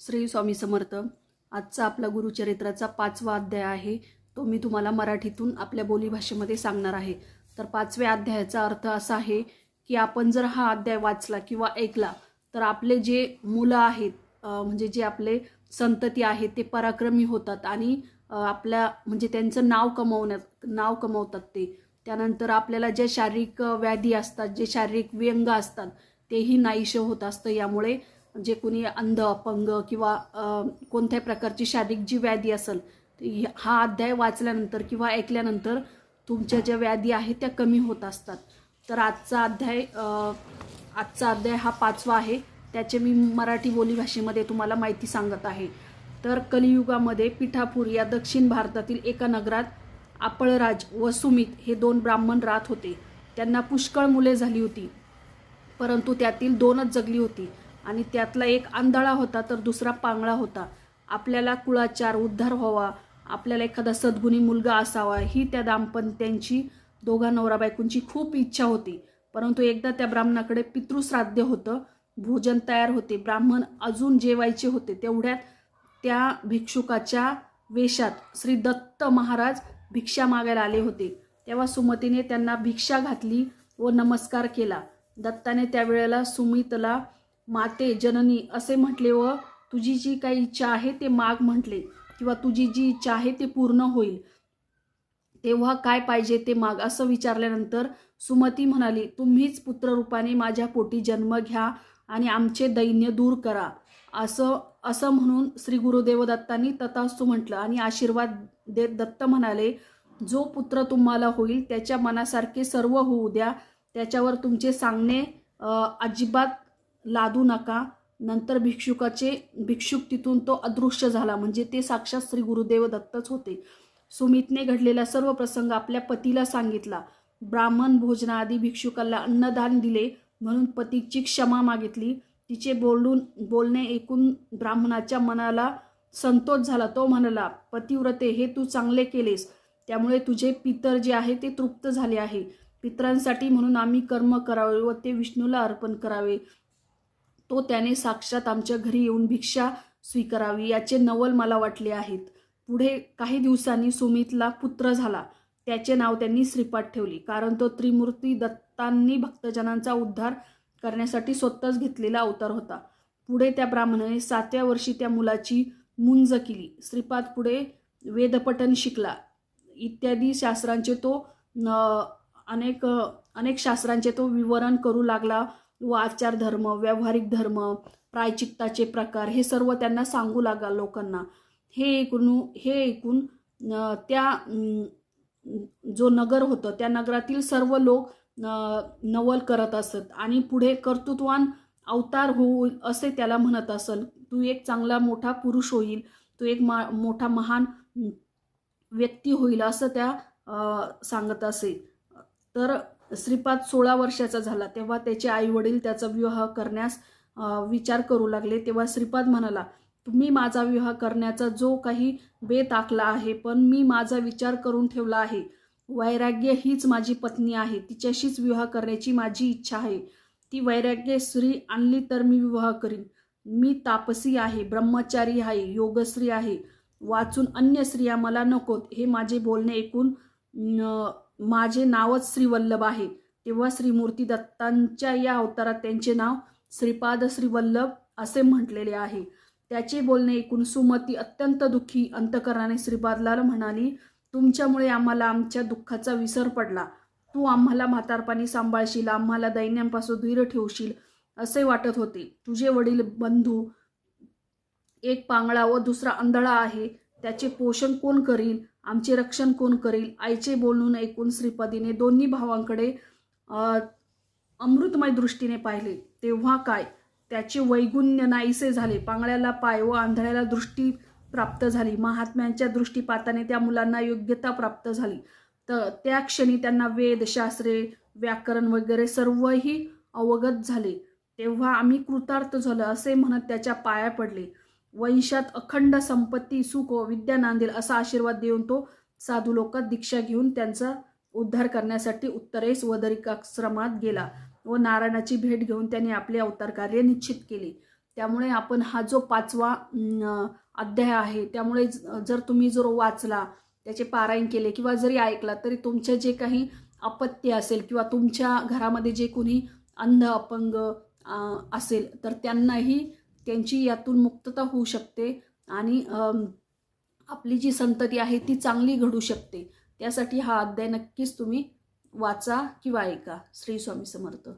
श्री स्वामी समर्थ आजचा आपला गुरुचरित्राचा पाचवा अध्याय आहे. तो मी तुम्हाला मराठीतून आपल्या बोलीभाषेमध्ये सांगणार आहे. तर पाचव्या अध्यायाचा अर्थ असा आहे की आपण जर हा अध्याय वाचला किंवा ऐकला तर आपले जे मुलं आहेत म्हणजे जे आपले संतती आहेत ते पराक्रमी होतात आणि आपल्या म्हणजे त्यांचं नाव कमवण्यात नाव कमवतात ते. त्यानंतर आपल्याला ज्या शारीरिक व्याधी असतात जे शारीरिक व्यंग असतात तेही नाहीशं होत असतं. यामुळे जे कोणी अंध अपंग किंवा कोणत्याही प्रकारची शारीरिक जी व्याधी असेल हा अध्याय वाचल्यानंतर किंवा ऐकल्यानंतर तुमच्या ज्या व्याधी आहेत त्या कमी होत असतात. तर आजचा अध्याय आजचा अध्याय हा पाचवा आहे. त्याचे मी मराठी बोलीभाषेमध्ये तुम्हाला माहिती सांगत आहे. तर कलियुगामध्ये पिठापूर या दक्षिण भारतातील एका नगरात आपळराज व सुमित हे दोन ब्राह्मण राहत होते. त्यांना पुष्कळ मुले झाली होती परंतु त्यातील दोनच जगली होती. आणि त्यातला एक आंधळा होता तर दुसरा पांगळा होता. आपल्याला कुळाचार उद्धार व्हावा आपल्याला एखादा सद्गुणी मुलगा असावा ही त्या दाम्पत्यांची दोघा नवरा बायकोंची खूप इच्छा होती. परंतु एकदा त्या ब्राह्मणाकडे पितृश्राद्ध होतं भोजन तयार होते ब्राह्मण अजून जेवायचे होते तेवढ्यात त्या भिक्षुकाच्या वेशात श्री दत्त महाराज भिक्षा मागायला आले होते. तेव्हा सुमतीने त्यांना भिक्षा घातली व नमस्कार केला. दत्ताने त्यावेळेला सुमितला माते जननी असे म्हटले व तुझी जी काही इच्छा आहे ते माग म्हटले किंवा तुझी जी इच्छा आहे ते पूर्ण होईल. तेव्हा काय पाहिजे ते माग? असं विचारल्यानंतर सुमती म्हणाली तुम्हीच पुत्ररूपाने माझ्या पोटी जन्म घ्या आणि आमचे दैन्य दूर करा. असं असं म्हणून श्री गुरुदेवदत्तांनी दत्तांनी म्हटलं आणि आशीर्वाद देत दत्त म्हणाले जो पुत्र तुम्हाला होईल त्याच्या मनासारखे सर्व होऊ द्या. त्याच्यावर तुमचे सांगणे अजिबात लादू नका. नंतर भिक्षुकाचे भिक्षुक तिथून तो अदृश्य झाला. म्हणजे ते साक्षात श्री गुरुदेव दत्तच होते. सुमितने घडलेला सर्व प्रसंग आपल्या पतीला सांगितला. ब्राह्मण भोजनाआधी भिक्षुकाला अन्नदान दिले म्हणून पतीची क्षमा मागितली. तिचे बोलून बोलणे ऐकून ब्राह्मणाच्या मनाला संतोष झाला. तो म्हणाला पतिव्रते हे तू चांगले केलेस. त्यामुळे तुझे पितर जे आहे ते तृप्त झाले आहे. पितरांसाठी म्हणून आम्ही कर्म करावे व ते विष्णूला अर्पण करावे. तो त्याने साक्षात आमच्या घरी येऊन भिक्षा स्वीकारावी याचे नवल मला वाटले आहेत. पुढे काही दिवसांनी सुमितला पुत्र झाला. त्याचे नाव त्यांनी श्रीपाद ठेवली. कारण तो त्रिमूर्ती दत्तांनी भक्तजनांचा उद्धार करण्यासाठी स्वतःच घेतलेला अवतार होता. पुढे त्या ब्राह्मणाने सातव्या वर्षी त्या मुलाची मुंज केली. श्रीपाद पुढे वेदपठन शिकला. इत्यादी शास्त्रांचे तो अनेक अनेक शास्त्रांचे तो विवरण करू लागला. व आचार धर्म व्यावहारिक धर्म प्रायचित्ताचे प्रकार हे सर्व त्यांना सांगू लागा लोकांना. हे ऐकून हे ऐकून त्या जो नगर होतं त्या नगरातील सर्व लोक नवल करत असत. आणि पुढे कर्तृत्वान अवतार होईल असे त्याला म्हणत असल तू एक चांगला मोठा पुरुष होईल तू एक मा मोठा महान व्यक्ती होईल असं त्या सांगत असे. तर श्रीपाद सोळा वर्षाचा झाला. तेव्हा त्याचे आई वडील त्याचा विवाह करण्यास विचार करू लागले. तेव्हा श्रीपाद म्हणाला तुम्ही माझा विवाह करण्याचा जो काही बेत आखला आहे पण मी माझा विचार करून ठेवला आहे. वैराग्य हीच माझी पत्नी आहे. तिच्याशीच विवाह करण्याची माझी इच्छा आहे. ती वैराग्य स्त्री आणली तर मी विवाह करीन. मी तापसी आहे ब्रह्मचारी आहे योगश्री आहे. वाचून अन्य स्त्रिया मला नकोत. हे माझे बोलणे ऐकून माझे नावच श्रीवल्लभ आहे. तेव्हा श्रीमूर्ती दत्तांच्या या अवतारात त्यांचे नाव श्रीपाद श्रीवल्लभ असे म्हटलेले आहे. त्याचे बोलणे ऐकून सुमती अत्यंत दुःखी अंतकरणाने श्रीपादला म्हणाली तुमच्यामुळे आम्हाला आमच्या दुःखाचा विसर पडला. तू आम्हाला म्हातारपणी सांभाळशील आम्हाला दैन्यांपासून धीर ठेवशील असे वाटत होते. तुझे वडील बंधू एक पांगळा व दुसरा अंधळा आहे. त्याचे पोषण कोण करील? आमचे रक्षण कोण करील? आईचे बोलून ऐकून श्रीपदीने दोन्ही भावांकडे अमृतमय दृष्टीने पाहिले. तेव्हा काय? त्याचे वैगुण्य नाहीसे झाले. पांगळ्याला पाय व आंधळ्याला दृष्टी प्राप्त झाली. महात्म्यांच्या दृष्टीपाताने त्या मुलांना योग्यता प्राप्त झाली. तर त्या क्षणी त्यांना वेद शास्त्रे व्याकरण वगैरे सर्वही अवगत झाले. तेव्हा आम्ही कृतार्थ झालो असे म्हणत त्याच्या पाया पडले. वंशात अखंड संपत्ती सुख व विद्या नांदेल असा आशीर्वाद देऊन तो साधू लोक दीक्षा घेऊन त्यांचा उद्धार करण्यासाठी उत्तरेस वदरिकाश्रमात गेला व नारायणाची भेट घेऊन त्याने आपले अवतार कार्य निश्चित केले. त्यामुळे आपण हा जो पाचवा अध्याय आहे त्यामुळे जर तुम्ही जर वाचला त्याचे पारायण केले किंवा जरी ऐकला तरी तुमचे जे काही अपत्य असेल किंवा तुमच्या घरामध्ये जे कोणी अंध अपंग असेल तर त्यांनाही त्यांची यातून मुक्तता होऊ शकते आणि आपली जी संतती आहे ती चांगली घडू शकते. त्यासाठी हा अध्याय नक्कीच तुम्ही वाचा किंवा ऐका. श्री स्वामी समर्थ.